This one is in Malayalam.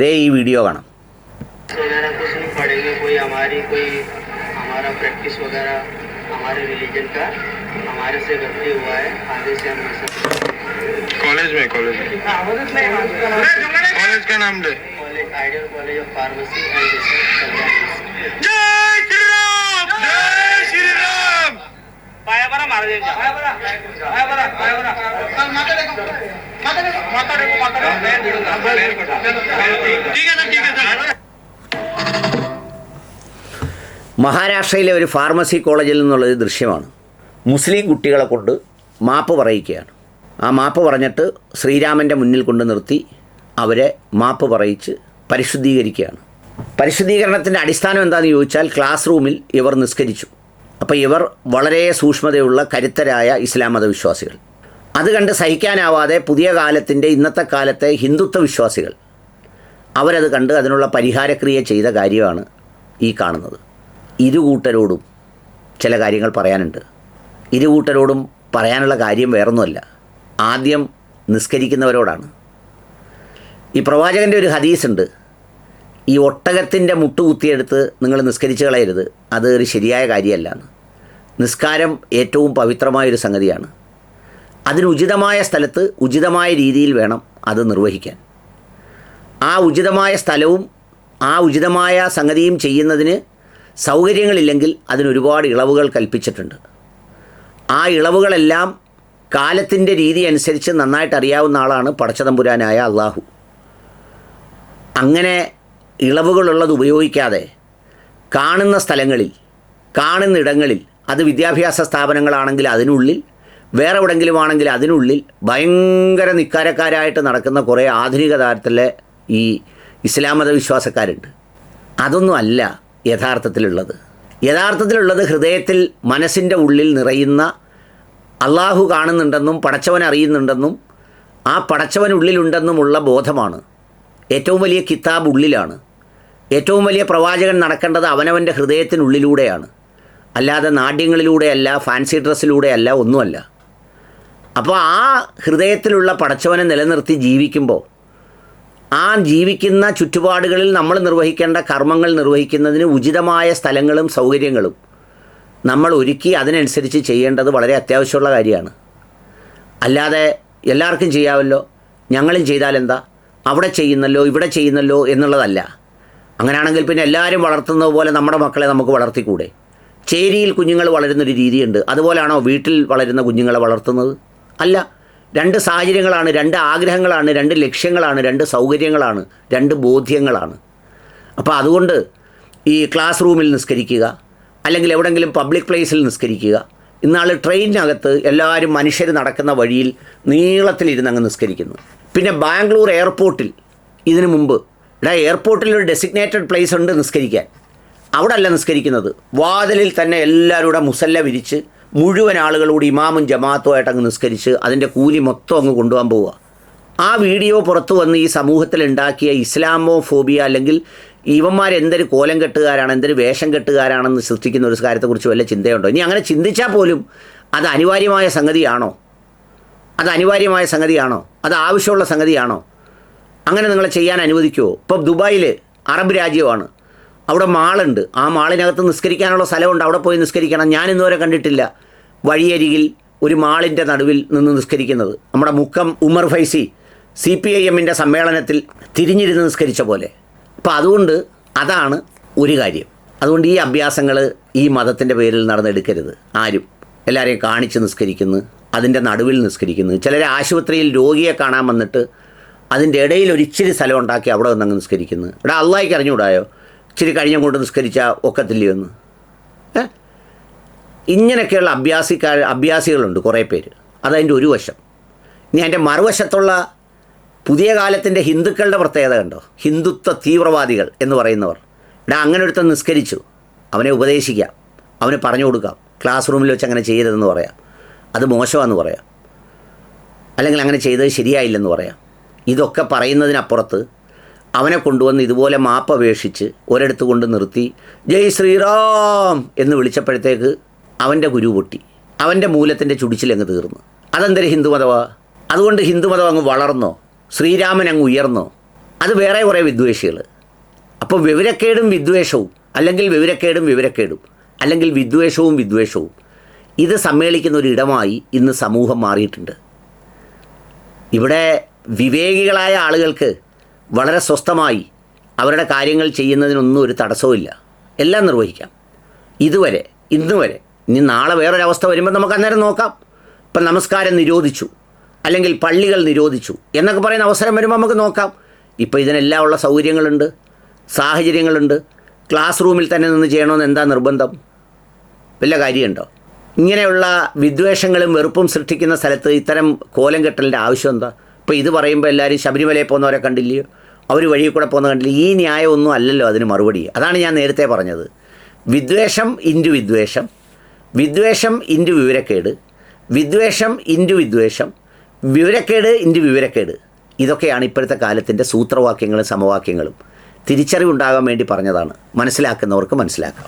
ദേ ഈ വീഡിയോ കാണാം वगैरह कुछ नहीं पढ़ेंगे कोई हमारी कोई हमारा प्रैक्टिस वगैरह हमारे रिलीजन का हमारे से गलती हुआ है आगे से हम ऐसा कॉलेज में कॉलेज में कॉलेज का नाम ले college ideal college of pharmacy and research না মারা যাবে ঠিক আছে ঠিক আছে മഹാരാഷ്ട്രയിലെ ഒരു ഫാർമസി കോളേജിൽ നിന്നുള്ളൊരു ദൃശ്യമാണ്. മുസ്ലിം കുട്ടികളെ കൊണ്ട് മാപ്പ് പറയിക്കുകയാണ് ആ മാപ്പ് പറഞ്ഞിട്ട് ശ്രീരാമന്റെ മുന്നിൽ കൊണ്ട് നിർത്തി അവരെ മാപ്പ് പറയിച്ച് പരിശുദ്ധീകരിക്കുകയാണ്. പരിശുദ്ധീകരണത്തിന്റെ അടിസ്ഥാനം എന്താണെന്ന് ചോദിച്ചാൽ ക്ലാസ് റൂമിൽ ഇവർ നിസ്കരിച്ചു. അപ്പോൾ ഇവർ വളരെ സൂക്ഷ്മതയുള്ള കരുത്തരായ ഇസ്ലാം മതവിശ്വാസികൾ അത് കണ്ട് സഹിക്കാനാവാതെ പുതിയ കാലത്തിന്റെ ഇന്നത്തെ കാലത്തെ ഹിന്ദുത്വ വിശ്വാസികൾ അവരത് കണ്ട് അതിനുള്ള പരിഹാരക്രിയ ചെയ്ത കാര്യമാണ് ഈ കാണുന്നത്. ഇരു കൂട്ടരോടും ചില കാര്യങ്ങൾ പറയാനുണ്ട്. ഇരു കൂട്ടരോടും പറയാനുള്ള കാര്യം വേറൊന്നുമല്ല. ആദ്യം നിസ്കരിക്കുന്നവരോടാണ്. ഈ പ്രവാചകന്റെ ഒരു ഹദീസ് ഉണ്ട് ഈ ഒട്ടകത്തിന്റെ മുട്ട് കുത്തിയെടുത്ത് നിങ്ങൾ നിസ്കരിച്ച് കളയരുത്. അത് ഒരു ശരിയായ കാര്യമല്ല എന്ന്. നിസ്കാരം ഏറ്റവും പവിത്രമായൊരു സംഗതിയാണ്. അതിന് ഉചിതമായ സ്ഥലത്ത് ഉചിതമായ രീതിയിൽ വേണം അത് നിർവഹിക്കാൻ. ആ ഉചിതമായ സ്ഥലവും ആ ഉചിതമായ സംഗതിയും ചെയ്യുന്നതിന് സൗകര്യങ്ങളില്ലെങ്കിൽ അതിനൊരുപാട് ഇളവുകൾ കൽപ്പിച്ചിട്ടുണ്ട്. ആ ഇളവുകളെല്ലാം കാലത്തിന്റെ രീതി അനുസരിച്ച് നന്നായിട്ട് അറിയാവുന്ന ആളാണ് പടച്ചതമ്പുരാനായ അള്ളാഹു. അങ്ങനെ ഇളവുകളുള്ളത് ഉപയോഗിക്കാതെ കാണുന്ന സ്ഥലങ്ങളിൽ കാണുന്ന ഇടങ്ങളിൽ അത് വിദ്യാഭ്യാസ സ്ഥാപനങ്ങളാണെങ്കിൽ അതിനുള്ളിൽ വേറെ എവിടെങ്കിലും ആണെങ്കിൽ അതിനുള്ളിൽ ഭയങ്കര നിക്കാരക്കാരായിട്ട് നടക്കുന്ന കുറേ ആധുനിക തരത്തിലെ ഈ ഇസ്ലാം മതവിശ്വാസക്കാരുണ്ട് അതൊന്നും അല്ല യഥാർത്ഥത്തിലുള്ളത്. യഥാർത്ഥത്തിലുള്ളത് ഹൃദയത്തിൽ മനസ്സിന്റെ ഉള്ളിൽ നിറയുന്ന അള്ളാഹു കാണുന്നുണ്ടെന്നും പടച്ചവൻ അറിയുന്നുണ്ടെന്നും ആ പടച്ചവൻ ഉള്ളിലുണ്ടെന്നുമുള്ള ബോധമാണ്. ഏറ്റവും വലിയ കിതാബ് ഉള്ളിലാണ്. ഏറ്റവും വലിയ പ്രവാചകൻ നടക്കേണ്ടത് അവനവന്റെ ഹൃദയത്തിനുള്ളിലൂടെയാണ്. അല്ലാതെ നാട്യങ്ങളിലൂടെയല്ല ഫാൻസി ഡ്രസ്സിലൂടെയല്ല ഒന്നുമല്ല. അപ്പോൾ ആ ഹൃദയത്തിലുള്ള പടച്ചവനെ നിലനിർത്തി ജീവിക്കുമ്പോൾ ആ ജീവിക്കുന്ന ചുറ്റുപാടുകളിൽ നമ്മൾ നിർവഹിക്കേണ്ട കർമ്മങ്ങൾ നിർവഹിക്കുന്നതിന് ഉചിതമായ സ്ഥലങ്ങളും സൗകര്യങ്ങളും നമ്മൾ ഒരുക്കി അതിനനുസരിച്ച് ചെയ്യേണ്ടത് വളരെ അത്യാവശ്യമുള്ള കാര്യമാണ്. അല്ലാതെ എല്ലാവർക്കും ചെയ്യാമല്ലോ? ഞങ്ങളും ചെയ്താൽ എന്താ? അവിടെ ചെയ്യുന്നല്ലോ ഇവിടെ ചെയ്യുന്നല്ലോ എന്നുള്ളതല്ല. അങ്ങനെയാണെങ്കിൽ പിന്നെ എല്ലാവരും വളർത്തുന്നത് പോലെ നമ്മുടെ മക്കളെ നമുക്ക് വളർത്തിക്കൂടെ? ചേരിയിൽ കുഞ്ഞുങ്ങൾ വളരുന്നൊരു രീതിയുണ്ട്. അതുപോലാണോ വീട്ടിൽ വളരുന്ന കുഞ്ഞുങ്ങളെ വളർത്തുന്നത്? അല്ല. രണ്ട് സാഹചര്യങ്ങളാണ് രണ്ട് ആഗ്രഹങ്ങളാണ് രണ്ട് ലക്ഷ്യങ്ങളാണ് രണ്ട് സൗകര്യങ്ങളാണ് രണ്ട് ബോധ്യങ്ങളാണ്. അപ്പോൾ അതുകൊണ്ട് ഈ ക്ലാസ് റൂമിൽ നിസ്കരിക്കുക അല്ലെങ്കിൽ എവിടെങ്കിലും പബ്ലിക് പ്ലേസിൽ നിസ്കരിക്കുക. ഇന്നാൾ ട്രെയിനിനകത്ത് എല്ലാവരും മനുഷ്യർ നടക്കുന്ന വഴിയിൽ നീളത്തിലിരുന്ന് അങ്ങ് നിസ്കരിക്കുന്നു. പിന്നെ ബാംഗ്ലൂർ എയർപോർട്ടിൽ ഇതിനു മുമ്പ്. ഇവിടെ എയർപോർട്ടിൽ ഒരു ഡെസിഗ്നേറ്റഡ് പ്ലേസ് ഉണ്ട് നിസ്കരിക്കാൻ. അവിടെ അല്ല നിസ്കരിക്കുന്നത്. വാതിലിൽ തന്നെ എല്ലാവരുടെ മുസല്ല വിരിച്ച് മുഴുവൻ ആളുകളോട് ഇമാമും ജമാഅത്തുമായിട്ട് അങ്ങ് നിസ്കരിച്ച് അതിന്റെ കൂലി മൊത്തം അങ്ങ് കൊണ്ടുപോകാൻ പോവുക. ആ വീഡിയോ പുറത്തു വന്ന് ഈ സമൂഹത്തിൽ ഉണ്ടാക്കിയ ഇസ്ലാമോ ഫോബിയ അല്ലെങ്കിൽ ഇവന്മാർ എന്തൊരു കോലം കെട്ടുകാരാണ് എന്തൊരു വേഷം കെട്ടുകാരാണെന്ന് സൃഷ്ടിക്കുന്ന ഒരു കാര്യത്തെക്കുറിച്ച് വല്ല ചിന്തയുണ്ടോ? ഇനി അങ്ങനെ ചിന്തിച്ചാൽ പോലും അത് അനിവാര്യമായ സംഗതിയാണോ? അത് അനിവാര്യമായ സംഗതിയാണോ? അത് ആവശ്യമുള്ള സംഗതിയാണോ? അങ്ങനെ നിങ്ങളെ ചെയ്യാൻ അനുവദിക്കുമോ ഇപ്പോൾ ദുബായിൽ അറബ് രാജ്യമാണ്. അവിടെ മാളുണ്ട്. ആ മാളിനകത്ത് നിസ്കരിക്കാനുള്ള സ്ഥലമുണ്ട്. അവിടെ പോയി നിസ്കരിക്കണം. ഞാൻ ഇന്നുവരെ കണ്ടിട്ടില്ല വഴിയരികിൽ ഒരു മാളിന്റെ നടുവിൽ നിന്ന് നിസ്കരിക്കുന്നത്. നമ്മുടെ Mukkam Umar Faizi C P I എമ്മിന്റെ സമ്മേളനത്തിൽ തിരിഞ്ഞിരുന്ന് നിസ്കരിച്ച പോലെ. അപ്പോൾ അതുകൊണ്ട് അതാണ് ഒരു കാര്യം. അതുകൊണ്ട് ഈ അഭ്യാസങ്ങൾ ഈ മതത്തിന്റെ പേരിൽ നടന്നെടുക്കരുത്. ആരും എല്ലാവരെയും കാണിച്ച് നിസ്കരിക്കുന്നു അതിന്റെ നടുവിൽ നിസ്കരിക്കുന്നു. ചിലർ ആശുപത്രിയിൽ രോഗിയെ കാണാൻ വന്നിട്ട് അതിന്റെ ഇടയിൽ ഒരിച്ചിരി സ്ഥലം ഉണ്ടാക്കി അവിടെ വന്നങ്ങ് നിസ്കരിക്കുന്നു. ഇവിടെ അള്ളാഹിക്ക് അറിഞ്ഞുകൂടായോ? ഇച്ചിരി കഴിഞ്ഞ കൊണ്ട് നിസ്കരിച്ചാൽ ഒക്കത്തില്ലയോ എന്ന് ഏ? ഇങ്ങനെയൊക്കെയുള്ള അഭ്യാസിക്കാർ അഭ്യാസികളുണ്ട് കുറേ പേര്. അതതിന്റെ ഒരു വശം. ഇനി അതിന്റെ മറുവശത്തുള്ള പുതിയ കാലത്തിന്റെ ഹിന്ദുക്കളുടെ പ്രത്യേകത കണ്ടോ? ഹിന്ദുത്വ തീവ്രവാദികൾ എന്ന് പറയുന്നവർ. ഇവിടെ അങ്ങനെ ഒരുത്തൻ നിസ്കരിച്ചു. അവനെ ഉപദേശിക്കാം. അവന് പറഞ്ഞു കൊടുക്കാം. ക്ലാസ് റൂമിൽ വെച്ച് അങ്ങനെ ചെയ്യരുതെന്ന് പറയാം. അത് മോശമാണെന്ന് പറയാം. അല്ലെങ്കിൽ അങ്ങനെ ചെയ്തത് ശരിയായില്ലെന്ന് പറയാം. ഇതൊക്കെ പറയുന്നതിനപ്പുറത്ത് അവനെ കൊണ്ടുവന്ന് ഇതുപോലെ മാപ്പ് അപേക്ഷിച്ച് ഒരിടത്ത് കൊണ്ട് നിർത്തി ജയ് ശ്രീറാം എന്ന് വിളിച്ചപ്പോഴത്തേക്ക് അവന്റെ ഗുരു പൊട്ടി. അവന്റെ മൂലത്തിന്റെ ചുടിച്ചിലങ്ങ് തീർന്നു. അതെന്തൊരു ഹിന്ദുമതമാണ് അതുകൊണ്ട് ഹിന്ദുമതം അങ്ങ് വളർന്നോ? ശ്രീരാമൻ അങ്ങ് ഉയർന്നോ? അത് വേറെ കുറേ വിദ്വേഷികൾ. അപ്പോൾ വിവരക്കേടും വിദ്വേഷവും അല്ലെങ്കിൽ വിവരക്കേടും വിവരക്കേടും അല്ലെങ്കിൽ വിദ്വേഷവും വിദ്വേഷവും ഇത് സമ്മേളിക്കുന്ന ഒരു ഇടമായി ഇന്ന് സമൂഹം മാറിയിട്ടുണ്ട്. ഇവിടെ വിവേകികളായ ആളുകൾക്ക് വളരെ സ്വസ്ഥമായി അവരുടെ കാര്യങ്ങൾ ചെയ്യുന്നതിനൊന്നും ഒരു തടസ്സവുമില്ല എല്ലാം നിർവഹിക്കാം. ഇതുവരെ ഇന്ന് വരെ ഇനി നാളെ വേറൊരവസ്ഥ വരുമ്പോൾ നമുക്ക് അന്നേരം നോക്കാം. ഇപ്പം നമസ്കാരം നിരോധിച്ചു അല്ലെങ്കിൽ പള്ളികൾ നിരോധിച്ചു എന്നൊക്കെ പറയുന്ന അവസരം വരുമ്പോൾ നമുക്ക് നോക്കാം. ഇപ്പോൾ ഇതിനെല്ലാം ഉള്ള സൗകര്യങ്ങളുണ്ട് സാഹചര്യങ്ങളുണ്ട്. ക്ലാസ് റൂമിൽ തന്നെ നിന്ന് ചെയ്യണമെന്ന് എന്താ നിർബന്ധം? വല്ല കാര്യമുണ്ടോ? ഇങ്ങനെയുള്ള വിദ്വേഷങ്ങളും വെറുപ്പും സൃഷ്ടിക്കുന്ന സ്ഥലത്ത് ഇത്തരം കോലം കെട്ടലിന്റെ ആവശ്യം എന്താ? ഇപ്പോൾ ഇത് പറയുമ്പോൾ എല്ലാവരും ശബരിമലയിൽ പോകുന്നവരെ കണ്ടില്ലയോ അവർ വഴി കൂടെ പോകുന്ന കണ്ടില്ല? ഈ ന്യായമൊന്നും അല്ലല്ലോ അതിന് മറുപടി. അതാണ് ഞാൻ നേരത്തെ പറഞ്ഞത്. വിദ്വേഷം ഇന്റു വിദ്വേഷം വിദ്വേഷം ഇന്റു വിവരക്കേട് വിദ്വേഷം ഇന്റു വിദ്വേഷം വിവരക്കേട് ഇന്റു വിവരക്കേട്. ഇതൊക്കെയാണ് ഇപ്പോഴത്തെ കാലത്തിന്റെ സൂത്രവാക്യങ്ങളും സമവാക്യങ്ങളും. തിരിച്ചറിവുണ്ടാകാൻ വേണ്ടി പറഞ്ഞതാണ്. മനസ്സിലാക്കുന്നവർക്ക് മനസ്സിലാക്കാം.